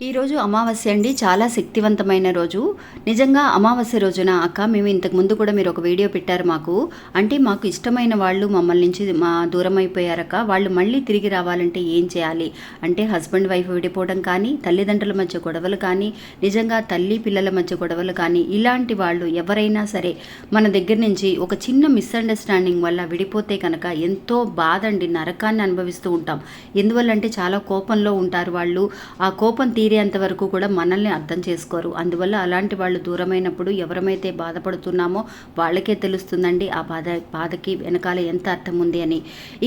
ఈరోజు అమావాస్య అండి. చాలా శక్తివంతమైన రోజు. నిజంగా అమావాస్య రోజున అక్క మేము ఇంతకు ముందు కూడా మీరు ఒక వీడియో పెట్టారు మాకు. అంటే మాకు ఇష్టమైన వాళ్ళు మమ్మల్ని నుంచి మా దూరం అయిపోయారక్క వాళ్ళు మళ్ళీ తిరిగి రావాలంటే ఏం చేయాలి? అంటే హస్బెండ్ వైఫ్ విడిపోవడం కానీ తల్లిదండ్రుల మధ్య గొడవలు కానీ నిజంగా తల్లి పిల్లల మధ్య గొడవలు కానీ ఇలాంటి వాళ్ళు ఎవరైనా సరే మన దగ్గర నుంచి ఒక చిన్న మిస్అండర్స్టాండింగ్ వల్ల విడిపోతే కనుక ఎంతో బాధ అండి. నరకాన్ని అనుభవిస్తూ ఉంటాం. ఎందువల్లంటే చాలా కోపంలో ఉంటారు వాళ్ళు. ఆ కోపం తీరేంత వరకు కూడా మనల్ని అర్థం చేసుకోరు. అందువల్ల అలాంటి వాళ్ళు దూరమైనప్పుడు ఎవరమైతే బాధపడుతున్నామో వాళ్ళకే తెలుస్తుందండి ఆ బాధ బాధకి వెనకాల ఎంత అర్థం ఉంది అని.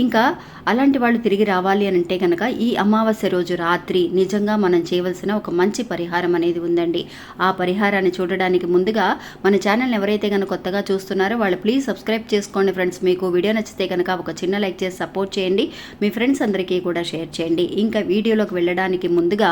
ఇంకా అలాంటి వాళ్ళు తిరిగి రావాలి అని అంటే కనుక ఈ అమావాస్య రోజు రాత్రి నిజంగా మనం చేయవలసిన ఒక మంచి పరిహారం అనేది ఉందండి. ఆ పరిహారాన్ని చూడడానికి ముందుగా మన ఛానల్ ఎవరైతే కనుక కొత్తగా చూస్తున్నారో వాళ్ళు ప్లీజ్ సబ్స్క్రైబ్ చేసుకోండి ఫ్రెండ్స్. మీకు వీడియో నచ్చితే కనుక ఒక చిన్న లైక్ చేసి సపోర్ట్ చేయండి. మీ ఫ్రెండ్స్ అందరికీ కూడా షేర్ చేయండి. ఇంకా వీడియోలోకి వెళ్ళడానికి ముందుగా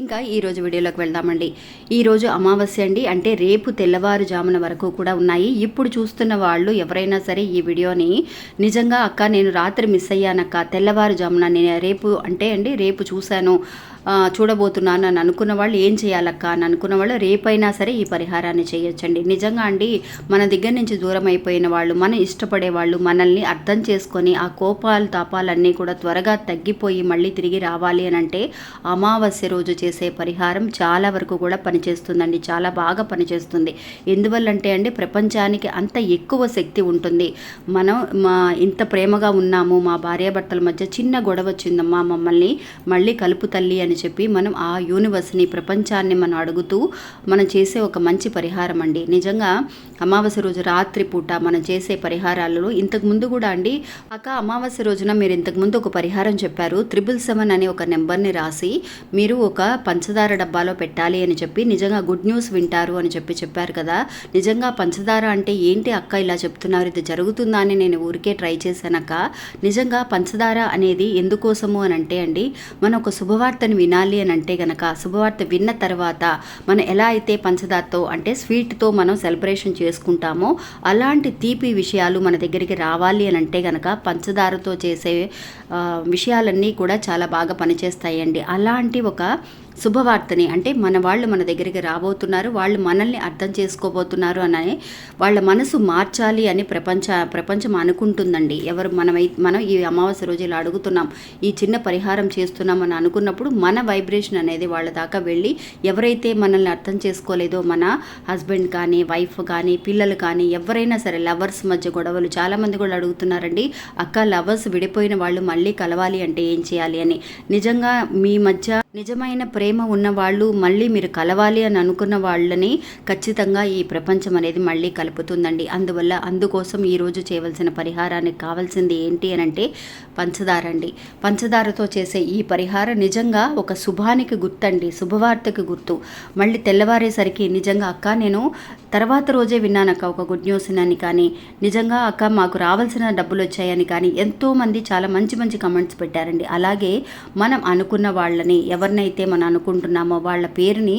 ఇంకా ఈరోజు వీడియోలోకి వెళ్దామండి. ఈరోజు అమావాస్య అండి. అంటే రేపు తెల్లవారుజామున వరకు కూడా ఉన్నాయి. ఇప్పుడు చూస్తున్న వాళ్ళు ఎవరైనా సరే ఈ వీడియోని నిజంగా అక్క నేను రాత్రి మిస్ అయ్యానక్క తెల్లవారుజామున నేను రేపు అంటే అండి రేపు చూశాను చూడబోతున్నాను. అని అనుకున్న వాళ్ళు ఏం చేయాలక్క? అని అనుకున్న వాళ్ళు రేపైనా సరే ఈ పరిహారాన్ని చేయొచ్చండి. నిజంగా అండి మన దగ్గర నుంచి దూరం అయిపోయిన వాళ్ళు మన ఇష్టపడే వాళ్ళు మనల్ని అర్థం చేసుకొని ఆ కోపాలు తాపాలన్నీ కూడా త్వరగా తగ్గిపోయి మళ్ళీ తిరిగి రావాలి అని అంటే అమావాస్య రోజు చేసే పరిహారం చాలా వరకు కూడా పనిచేస్తుందండి. చాలా బాగా పనిచేస్తుంది. ఎందువల్లంటే అండి ప్రపంచానికి అంత ఎక్కువ శక్తి ఉంటుంది. మనం మా ఇంత ప్రేమగా ఉన్నాము మా భార్యాభర్తల మధ్య చిన్న గొడవ వచ్చిందమ్మా మమ్మల్ని మళ్ళీ కలుపు తల్లి అని చెప్పి మనం ఆ యూనివర్స్ని ప్రపంచాన్ని మనం అడుగుతూ మనం చేసే ఒక మంచి పరిహారం అండి. నిజంగా అమావాస్య రోజు రాత్రి పూట మనం చేసే పరిహారాలలో ఇంతకు ముందు కూడా అండి అక్క అమావాస్య రోజున మీరు ఇంతకు ముందు ఒక పరిహారం చెప్పారు. త్రిబుల్ సెవెన్ అనే ఒక నెంబర్ని రాసి మీరు ఒక పంచదార డబ్బాలో పెట్టాలి అని చెప్పి నిజంగా గుడ్ న్యూస్ వింటారు అని చెప్పి చెప్పారు కదా. నిజంగా పంచదార అంటే ఏంటి అక్క ఇలా చెప్తున్నారు? ఇది జరుగుతుందా అని నేను ఊరికే ట్రై చేశానక్క నిజంగా పంచదార అనేది ఎందుకోసము అని అంటే అండి మనం ఒక శుభవార్తని వినాలి అని అంటే గనక శుభవార్త విన్న తర్వాత మనం ఎలా అయితే పంచదారతో అంటే స్వీట్తో మనం సెలబ్రేషన్ చేసుకుంటామో అలాంటి తీపి విషయాలు మన దగ్గరికి రావాలి అని అంటే గనక పంచదారతో చేసే విషయాలన్నీ కూడా చాలా బాగా పనిచేస్తాయండి. అలాంటి ఒక శుభవార్తని అంటే మన వాళ్ళు మన దగ్గరికి రాబోతున్నారు వాళ్ళు మనల్ని అర్థం చేసుకోబోతున్నారు అని వాళ్ళ మనసు మార్చాలి అని ప్రపంచ ప్రపంచం అనుకుంటుందండి. ఎవరు మనమై మనం ఈ అమావాస్య రోజు ఇలా అడుగుతున్నాం ఈ చిన్న పరిహారం చేస్తున్నాం అని అనుకున్నప్పుడు మన వైబ్రేషన్ అనేది వాళ్ళ దాకా వెళ్ళి ఎవరైతే మనల్ని అర్థం చేసుకోలేదో మన హస్బెండ్ కానీ వైఫ్ కానీ పిల్లలు కానీ ఎవరైనా సరే లవర్స్ మధ్య గొడవలు చాలామంది కూడా అడుగుతున్నారండి అక్క లవర్స్ విడిపోయిన వాళ్ళు మళ్ళీ కలవాలి అంటే ఏం చేయాలి? అని. నిజంగా మీ మధ్య నిజమైన ప్రేమ ఉన్న వాళ్ళు మళ్ళీ మీరు కలవాలి అని అనుకున్న వాళ్ళని ఖచ్చితంగా ఈ ప్రపంచం అనేది మళ్ళీ కలుపుతుందండి. అందువల్ల అందుకోసం ఈరోజు చేయవలసిన పరిహారానికి కావాల్సింది ఏంటి అని అంటే పంచదార అండి. పంచదారతో చేసే ఈ పరిహారం నిజంగా ఒక శుభానికి గుర్తండి. శుభవార్తకి గుర్తు. మళ్ళీ తెల్లవారేసరికి నిజంగా అక్క నేను తర్వాత రోజే విన్నానక్క ఒక గుడ్ న్యూస్ అని కానీ నిజంగా అక్క మాకు రావాల్సిన డబ్బులు వచ్చాయని కానీ ఎంతోమంది చాలా మంచి మంచి కమెంట్స్ పెట్టారండి. అలాగే మనం అనుకున్న వాళ్ళని ఎవరినైతే మనం అనుకుంటున్నామో వాళ్ళ పేరుని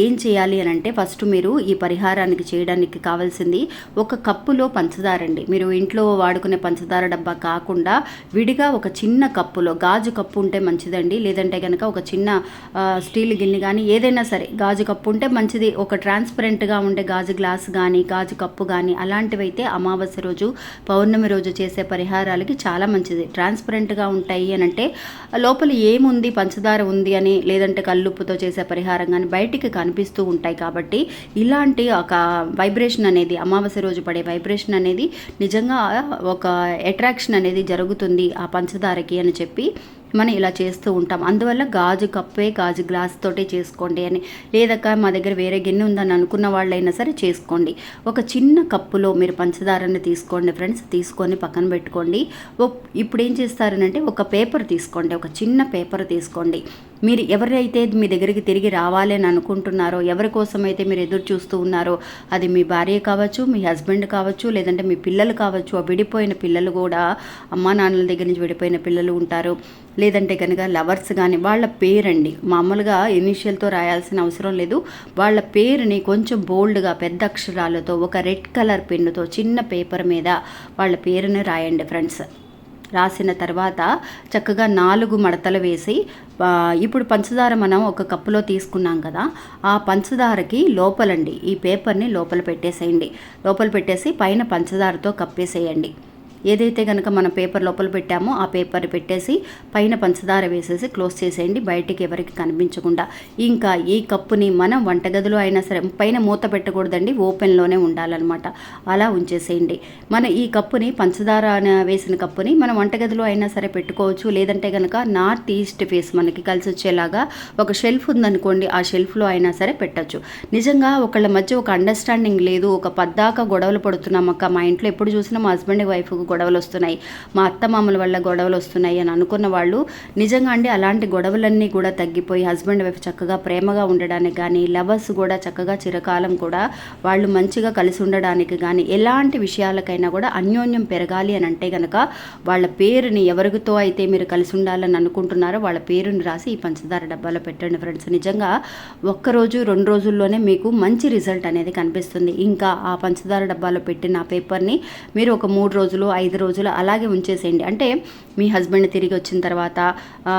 ఏం చేయాలి అని అంటే ఫస్ట్ మీరు ఈ పరిహారానికి చేయడానికి కావాల్సింది ఒక కప్పులో పంచదార అండి. మీరు ఇంట్లో వాడుకునే పంచదార డబ్బా కాకుండా విడిగా ఒక చిన్న కప్పులో గాజు కప్పు ఉంటే మంచిదండి. లేదంటే కనుక ఒక చిన్న స్టీల్ గిన్నె కానీ ఏదైనా సరే గాజు కప్పు ఉంటే మంచిది. ఒక ట్రాన్స్పరెంట్గా ఉండే గాజు గ్లాస్ కానీ గాజు కప్పు కానీ అలాంటివైతే అమావాస్య రోజు పౌర్ణమి రోజు చేసే పరిహారాలకి చాలా మంచిది. ట్రాన్స్పరెంట్గా ఉంటాయి అని అంటే లోపల ఏముంది? పంచదార ఉంది అని లేదంటే కల్లుప్పుతో చేసే పరిహారం కానీ బయటికి కనిపిస్తూ ఉంటాయి కాబట్టి ఇలాంటి ఒక వైబ్రేషన్ అనేది అమావాస్య రోజు పడే వైబ్రేషన్ అనేది నిజంగా ఒక అట్రాక్షన్ అనేది జరుగుతుంది ఆ పంచదారకి అని చెప్పి మనం ఇలా చేస్తూ ఉంటాం. అందువల్ల గాజు కప్పే గాజు గ్లాస్ తోటే చేసుకోండి అని. లేదక్క మా దగ్గర వేరే గిన్నె ఉందని అనుకున్న వాళ్ళైనా సరే చేసుకోండి. ఒక చిన్న కప్పులో మీరు పంచదారని తీసుకోండి ఫ్రెండ్స్. తీసుకొని పక్కన పెట్టుకోండి. ఓ- ఇప్పుడు ఏం చేస్తారనంటే ఒక పేపర్ తీసుకోండి. ఒక చిన్న పేపర్ తీసుకోండి. మీరు ఎవరైతే మీ దగ్గరికి తిరిగి రావాలి అని అనుకుంటున్నారో ఎవరి కోసమైతే మీరు ఎదురు చూస్తూ ఉన్నారో అది మీ భార్య కావచ్చు మీ హస్బెండ్ కావచ్చు లేదంటే మీ పిల్లలు కావచ్చు ఆ విడిపోయిన పిల్లలు కూడా అమ్మా నాన్నల దగ్గర నుంచి విడిపోయిన పిల్లలు ఉంటారు. లేదంటే కనుక లవర్స్ కానీ వాళ్ళ పేరండి. మామూలుగా ఇనిషియల్తో రాయాల్సిన అవసరం లేదు. వాళ్ళ పేరుని కొంచెం బోల్డ్గా పెద్ద అక్షరాలతో ఒక రెడ్ కలర్ పెన్నుతో చిన్న పేపర్ మీద వాళ్ళ పేరుని రాయండి ఫ్రెండ్స్. రాసిన తర్వాత చక్కగా నాలుగు మడతలు వేసి ఇప్పుడు పంచదార మనం ఒక కప్పులో తీసుకున్నాం కదా ఆ పంచదారకి లోపలండి ఈ పేపర్ని లోపల పెట్టేసేయండి. లోపల పెట్టేసి పైన పంచదారతో కప్పేసేయండి. ఏదైతే కనుక మనం పేపర్ లోపల పెట్టామో ఆ పేపర్ పెట్టేసి పైన పంచదార వేసేసి క్లోజ్ చేసేయండి. బయటికి ఎవరికి కనిపించకుండా. ఇంకా ఈ కప్పుని మనం వంటగదిలో అయినా సరే పైన మూత పెట్టకూడదండి. ఓపెన్లోనే ఉండాలన్నమాట. అలా ఉంచేసేయండి. మన ఈ కప్పుని పంచదార వేసిన కప్పుని మనం వంటగదిలో అయినా సరే పెట్టుకోవచ్చు. లేదంటే కనుక నార్త్ ఈస్ట్ ఫేస్ మనకి కలిసి వచ్చేలాగా ఒక షెల్ఫ్ ఉందనుకోండి ఆ షెల్ఫ్లో అయినా సరే పెట్టచ్చు. నిజంగా ఒకళ్ళ మధ్య ఒక అండర్స్టాండింగ్ లేదు. ఒక పద్దాక గొడవలు పడుతున్నాం అక్క. మా ఇంట్లో ఎప్పుడు చూసినా మా హస్బెండ్ వైఫ్ గొడవలు వస్తున్నాయి మా అత్త మామల వల్ల గొడవలు వస్తున్నాయి అని అనుకున్న వాళ్ళు నిజంగా అండి అలాంటి గొడవలన్నీ కూడా తగ్గిపోయి హస్బెండ్ వైఫ్ చక్కగా ప్రేమగా ఉండడానికి కానీ లవర్స్ కూడా చక్కగా చిరకాలం కూడా వాళ్ళు మంచిగా కలిసి ఉండడానికి కానీ ఎలాంటి విషయాలకైనా కూడా అన్యోన్యం పెరగాలి అని అంటే కనుక వాళ్ళ పేరుని ఎవరితో అయితే మీరు కలిసి ఉండాలని అనుకుంటున్నారో వాళ్ళ పేరుని రాసి ఈ పంచదార డబ్బాలో పెట్టండి ఫ్రెండ్స్. నిజంగా ఒక్కరోజు రెండు రోజుల్లోనే మీకు మంచి రిజల్ట్ అనేది కనిపిస్తుంది. ఇంకా ఆ పంచదార డబ్బాలో పెట్టిన ఆ పేపర్ని మీరు ఒక మూడు రోజులు ఐదు రోజులు అలాగే ఉంచేసేయండి. అంటే మీ హస్బెండ్ తిరిగి వచ్చిన తర్వాత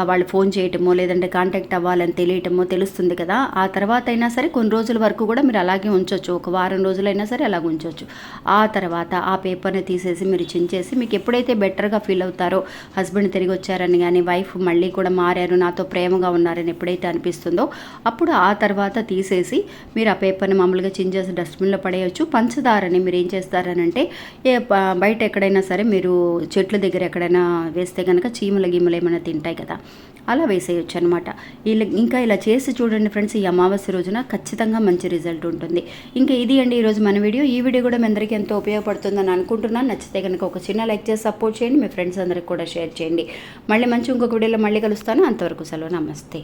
వాళ్ళు ఫోన్ చేయటమో లేదంటే కాంటాక్ట్ అవ్వాలని తెలియటమో తెలుస్తుంది కదా. ఆ తర్వాత అయినా సరే కొన్ని రోజుల వరకు కూడా మీరు అలాగే ఉంచవచ్చు ఒక వారం రోజులైనా సరే అలాగ ఉంచవచ్చు ఆ తర్వాత ఆ పేపర్ని తీసేసి మీరు చించేసి మీకు ఎప్పుడైతే బెటర్గా ఫీల్ అవుతారో హస్బెండ్ తిరిగి వచ్చారని కానీ వైఫ్ మళ్ళీ కూడా మారారు నాతో ప్రేమగా ఉన్నారని ఎప్పుడైతే అనిపిస్తుందో అప్పుడు ఆ తర్వాత తీసేసి మీరు ఆ పేపర్ని మామూలుగా చించేసి డస్ట్బిన్లో పడేయచ్చు. పంచదారని మీరు ఏం చేస్తారనంటే ఏ బయట ఎక్కడైనా సరే సరే మీరు చెట్ల దగ్గర ఎక్కడైనా వేస్తే కనుక చీమల గీమలు ఏమైనా తింటాయి కదా అలా వేసేయచ్చు అనమాట ఇలా ఇంకా ఇలా చేసి చూడండి ఫ్రెండ్స్ ఈ అమావాస్య రోజున ఖచ్చితంగా మంచి రిజల్ట్ ఉంటుంది. ఇంకా ఇది అండి ఈరోజు మన వీడియో. ఈ వీడియో కూడా మీ అందరికీ ఎంతో ఉపయోగపడుతుందని అనుకుంటున్నాను. నచ్చితే కనుక ఒక చిన్న లైక్ చేసి సపోర్ట్ చేయండి. మీ ఫ్రెండ్స్ అందరికి కూడా షేర్ చేయండి. మళ్ళీ మంచి ఇంకొక వీడియోలో మళ్ళీ కలుస్తాను. అంతవరకు సెలవు. నమస్తే.